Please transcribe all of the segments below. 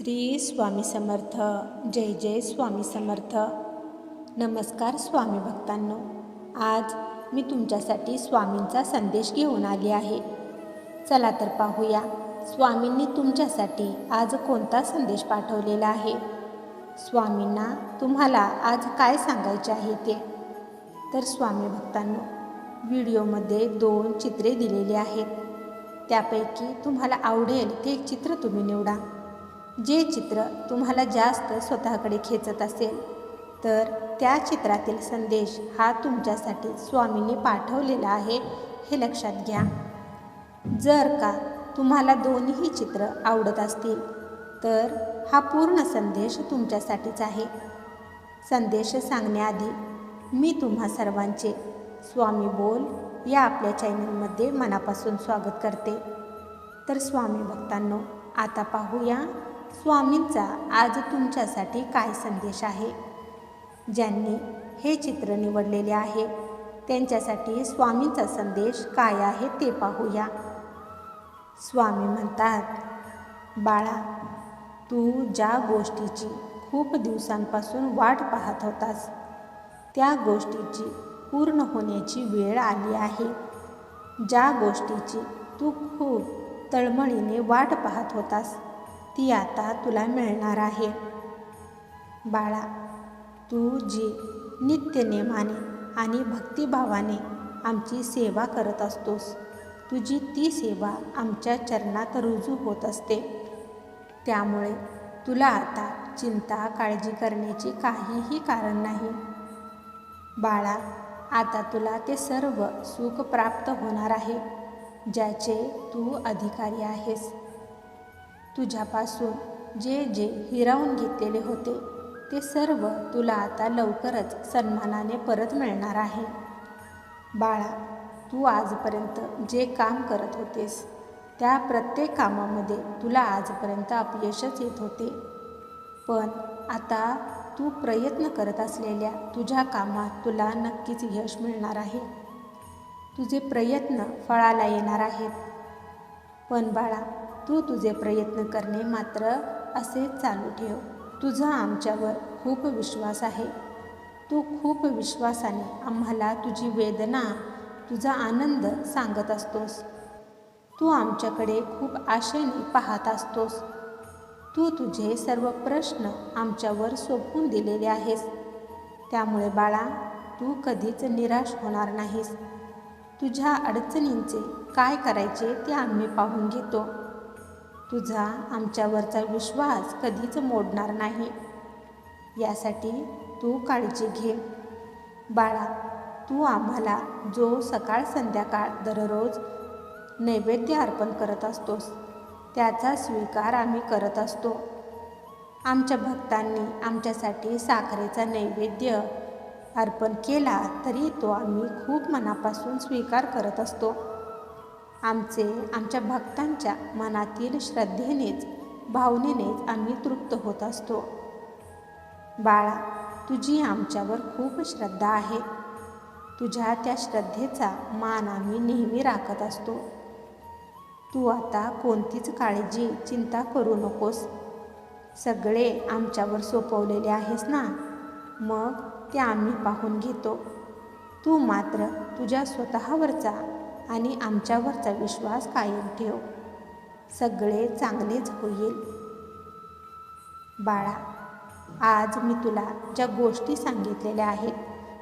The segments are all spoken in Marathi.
श्री स्वामी समर्थ. जय जय स्वामी समर्थ. नमस्कार स्वामी भक्तांनो. आज मी तुमच्यासाठी स्वामींचा संदेश घेऊन आली आहे. चला तर पाहूया स्वामींनी तुमच्यासाठी आज कोणता संदेश पाठवलेला आहे? स्वामींना तुम्हाला आज काय सांगायचे आहे ते? तर स्वामी भक्तांनो व्हिडिओमध्ये दोन चित्रे दिलेली आहेत. त्यापैकी तुम्हाला आवडेल ते एक चित्र तुम्ही निवडा. जे चित्र तुम्हाला जास्त स्वतःकडे खेचत असेल तर त्या चित्रातील संदेश हा तुमच्यासाठी स्वामींनी पाठवलेला आहे हे लक्षात घ्या. जर का तुम्हाला दोन्ही चित्र आवडत असतील तर हा पूर्ण संदेश तुमच्यासाठीच आहे. संदेश सांगण्याआधी मी तुम्हा सर्वांचे स्वामी बोल या आपल्या चॅनलमध्ये मनापासून स्वागत करते. तर स्वामी भक्तांनो आता पाहूया स्वामींचा आज तुमच्यासाठी काय संदेश आहे? ज्यांनी हे चित्र निवडलेले आहे त्यांच्यासाठी स्वामींचा संदेश काय आहे ते पाहूया. स्वामी म्हणतात बाळा तू ज्या गोष्टीची खूप दिवसांपासून वाट पाहत होतास त्या गोष्टीची पूर्ण होण्याची वेळ आली आहे. ज्या गोष्टीची तू खूप तळमळीने वाट पाहत होतास ती आता तुला मिळणार आहे. बाळा तू जी नित्यनेमाने आणि भक्तिभावाने आमची सेवा करत असतोस तुझी ती सेवा आमच्या चरणात रुजू होत असते. त्यामुळे तुला आता चिंता काळजी करण्याची काहीही कारण नाही. बाळा आता तुला ते सर्व सुख प्राप्त होणार आहे ज्याचे तू अधिकारी आहेस. तुझ्यापासून जे जे हिरावून घेतलेले होते ते सर्व तुला आता लवकरच सन्मानाने परत मिळणार आहे. बाळा तू आजपर्यंत जे काम करत होतेस त्या प्रत्येक कामामध्ये तुला आजपर्यंत अपयशच येत होते. पण आता तू प्रयत्न करत असलेल्या तुझ्या कामात तुला नक्कीच यश मिळणार आहे. तुझे प्रयत्न फळाला येणार आहेत. पण बाळा तू तुझे प्रयत्न करणे मात्र असे चालू ठेव. तुझा आमच्यावर खूप विश्वास आहे. तू खूप विश्वासाने आम्हाला तुझी वेदना तुझा आनंद सांगत असतोस. तू आमच्याकडे खूप आशेने पाहत असतोस. तू तुझे सर्व प्रश्न आमच्यावर सोपवून दिलेले आहेस. त्यामुळे बाळा तू कधीच निराश होणार नाहीस. तुझ्या अडचणींचे काय करायचे ते आम्ही पाहून घेतो. तुझा आमच्यावरचा विश्वास कधीच मोडणार नाही. यासाठी तू काळजी घे. बाळा तू आम्हाला जो सकाळ संध्याकाळ दररोज नैवेद्य अर्पण करत असतोस त्याचा स्वीकार आम्ही करत असतो. आमच्या भक्तांनी आमच्यासाठी साखरेचा नैवेद्य अर्पण केला तरी तो आम्ही खूप मनापासून स्वीकार करत असतो. आमचे आमच्या भक्तांच्या मनातील श्रद्धेनेच भावनेनेच आम्ही तृप्त होत असतो. बाळा तुझी आमच्यावर खूप श्रद्धा आहे. तुझ्या त्या श्रद्धेचा मान आम्ही नेहमी राखत असतो. तू आता कोणतीच काळजी चिंता करू नकोस. सगळे आमच्यावर सोपवलेले आहेस ना? मग ते आम्ही पाहून घेतो. तू मात्र तुझ्या स्वतःवरचा आणि आमच्यावरचा विश्वास कायम ठेव. सगळे चांगलेच होईल. बाळा आज मी तुला ज्या गोष्टी सांगितलेल्या आहेत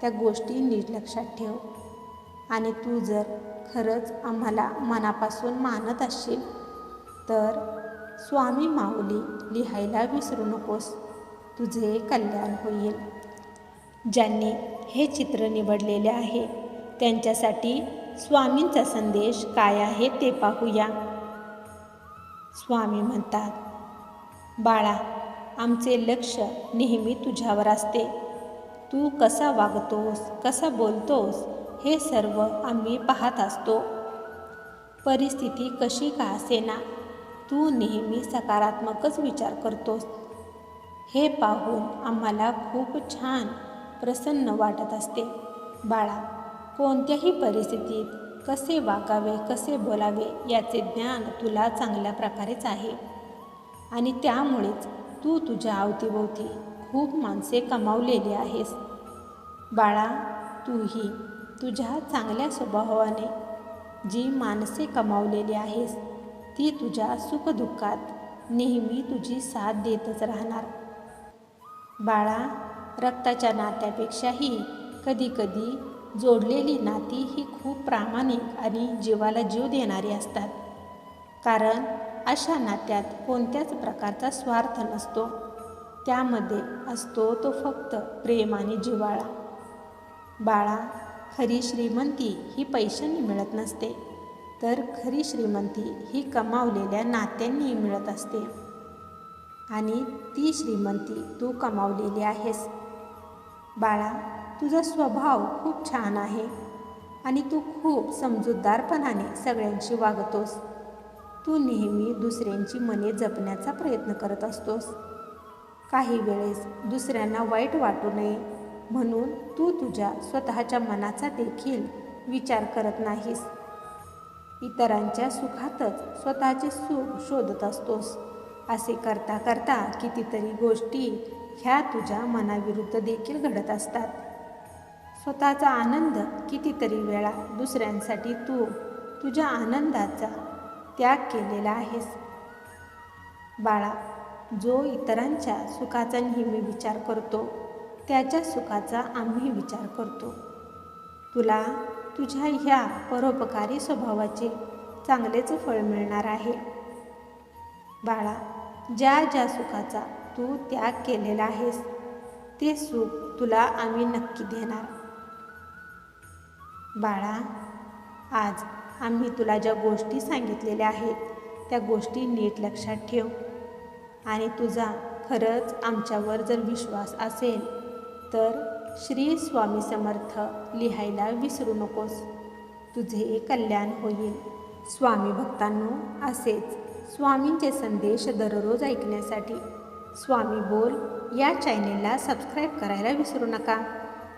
त्या गोष्टी नीट लक्षात ठेव. आणि तू जर खरंच आम्हाला मनापासून मानत असशील तर स्वामी माऊली लिहायला विसरू नकोस. तुझे कल्याण होईल. ज्यांनी हे चित्र निवडलेले आहे त्यांच्यासाठी स्वामींचा संदेश काय आहे ते पाहूया. स्वामी म्हणतात बाळा आमचे लक्ष नेहमी तुझ्यावर असते. तू कसा वागतोस कसा बोलतोस हे सर्व आम्ही पाहत असतो. परिस्थिती कशी का असेना तू नेहमी सकारात्मकच विचार करतोस. हे पाहून आम्हाला खूप छान प्रसन्न वाटत असते. बाळा कोणत्याही परिस्थितीत कसे वागावे कसे बोलावे याचे ज्ञान तुला चांगल्या प्रकारेच आहे. आणि त्यामुळेच तू तुझ्या अवतीभोवती खूप माणसे कमावलेली आहेस. बाळा तूही तुझ्या चांगल्या स्वभावाने जी माणसे कमावलेली आहेस ती तुझ्या सुखदुःखात नेहमी तुझी साथ देतच राहणार. बाळा रक्ताच्या नात्यापेक्षाही कधीकधी जोडलेली नाती ही खूप प्रामाणिक आणि जीवाला जीव देणारी असतात. कारण अशा नात्यात कोणत्याच प्रकारचा स्वार्थ नसतो. त्यामध्ये असतो तो फक्त प्रेम आणि जिव्हाळा. बाळा खरी श्रीमंती ही पैशांनी मिळत नसते. तर खरी श्रीमंती ही कमावलेल्या नात्यांनी मिळत असते. आणि ती श्रीमंती तू कमावलेली आहेस. बाळा तुझा स्वभाव खूप छान आहे आणि तू खूप समजूतदारपणाने सगळ्यांशी वागतोस. तू नेहमी दुसऱ्यांची मने जपण्याचा प्रयत्न करत असतोस. काही वेळेस दुसऱ्यांना वाईट वाटू नये म्हणून तू तुझ्या स्वतःच्या मनाचा देखील विचार करत नाहीस. इतरांच्या सुखातच स्वतःचे सुख शोधत असतोस. असे करता करता कितीतरी गोष्टी ह्या तुझ्या मनाविरुद्ध देखील घडत असतात. स्वतःचा आनंद कितीतरी वेळा दुसऱ्यांसाठी तू तुझ्या आनंदाचा त्याग केलेला आहेस. बाळा जो इतरांच्या सुखाचा नेहमी विचार करतो त्याच्या सुखाचा आम्ही विचार करतो. तुला तुझ्या ह्या परोपकारी स्वभावाचे चांगलेच फळ मिळणार आहे. बाळा ज्या ज्या सुखाचा तू त्याग केलेला आहेस ते सुख तुला आम्ही नक्की देणार. बाळा आज आम्ही तुला ज्या गोष्टी सांगितलेल्या आहेत त्या गोष्टी नीट लक्षात ठेव. आणि तुझा खरंच आमच्यावर जर विश्वास असेल तर श्री स्वामी समर्थ लिहायला विसरू नकोस. तुझे कल्याण होईल. स्वामी भक्तांनो असेच स्वामींचे संदेश दररोज ऐकण्यासाठी स्वामी बोल या चॅनेलला सबस्क्राईब करायला विसरू नका.